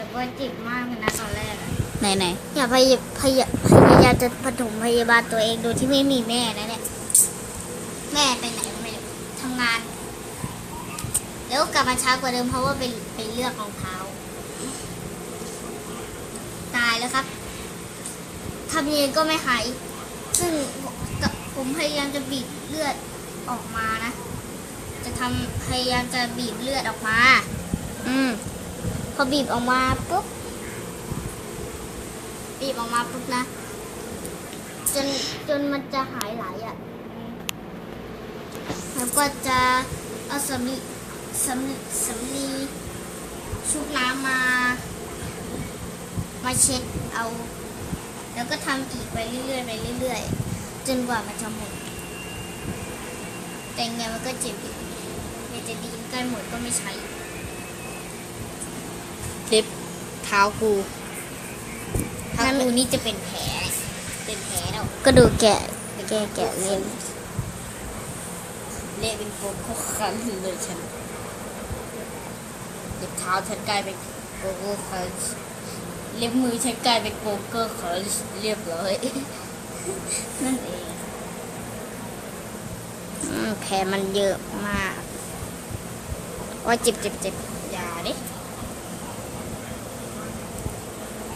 แบบว่าเจ็บมากเลยนะตอนแรกอะไหนไหนอย่าพยายพยายพยายามจะปฐมพยาบาลตัวเองโดยที่ไม่มีแม่นะเนี่ยแม่ไปไหนไม่รู้ทำงาน แล้วกลับมาช้ากว่าเดิมเพราะว่าไปไปเลือกรองเท้า ตายแล้วครับทำยังไงก็ไม่หายซึ่งผมพยายามจะบีบเลือดออกมานะ จะทำพยายามจะบีบเลือดออกมา อืมพ อบีบออกมาปุ๊บบีบออกมาปุ๊บนะ จนจนมันจะหายไหลอะแล้วก็จะเอาสำลีสำสำลีชุบน้ำมา มาเช็ดเอา แล้วก็ทำอีกไปเรื่อยๆไปเรื่อยๆ จนกว่ามันจะหมด แต่ไงมันก็เจ็บอยู่เมจะดีนใกล้หมดก็ไม่ใช้ เล็บเท้ากูเท้านั่นกูนี่จะเป็นแผล เป็นแผลแล้วก็ดูแกะ แกะแกะเล่นเละเป็นโกโก้คันเลยฉันเล็บเท้าฉันกลายเป็นโกโก้คันเล็บมือฉันกลายเป็นโกโก้คันเรียบร้อยนั่นเองอืมแผลมันเยอะมากว่าเจ็บเจ็บเจ็บอย่าดิ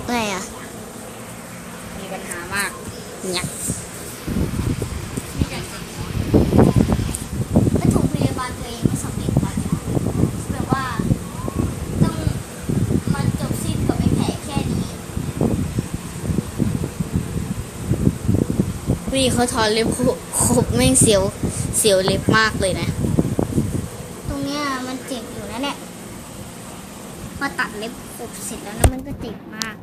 ไงอะ มีปัญหามากเนี่ยไม่อยากจะปฐมพยาบาลตัวเองไม่สำเร็จว่ะแบบว่าต้องมันจบสิ้นกับไอ้แผลแค่นี้พี่เขาถอนเล็บขบแม่งเสียวเสียวเล็บมากเลยนะ ตรงเนี้ยมันเจ็บอยู่นะเนี่ยพ อตัดเล็บขบเสร็จแล้วนะมันก็เจ็บมาก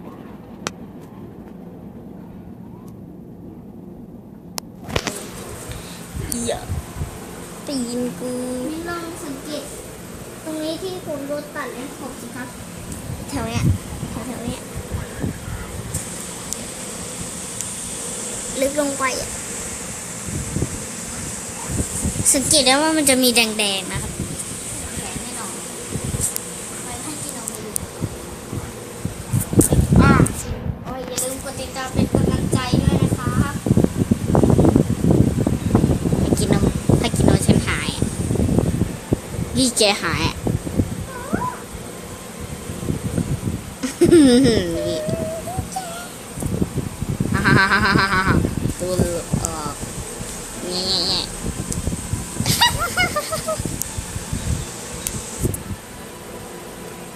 อย่าตีนกูนี่ลองสังเกตตรงนี้ที่ผมโดนตัดเล็บขบสิครับ แถวเนี้ยแถวแถวๆเนี้ยลึกลงไปอะสังเกตได้ว่ามันจะมีแดงๆนะครับแผลแน่นอนไปให้กินเอาไปดูอะโอ้ยอย่าลืมกดติดตามเป็นกำลังใจด้วยนะครับ ให้กินนมให้กินนมฉันหายอะ ยี่แกหายอะนี่ฮ่าฮ่าฮ่าฮ่าฮ่าฮ่าตูหลุดออกแง่แง่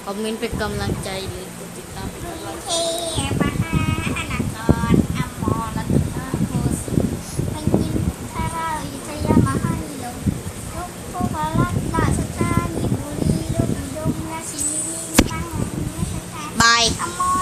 คอมเมนต์เป็นกำลังใจหรือกดติดตามเป็นกำลังใจ 为？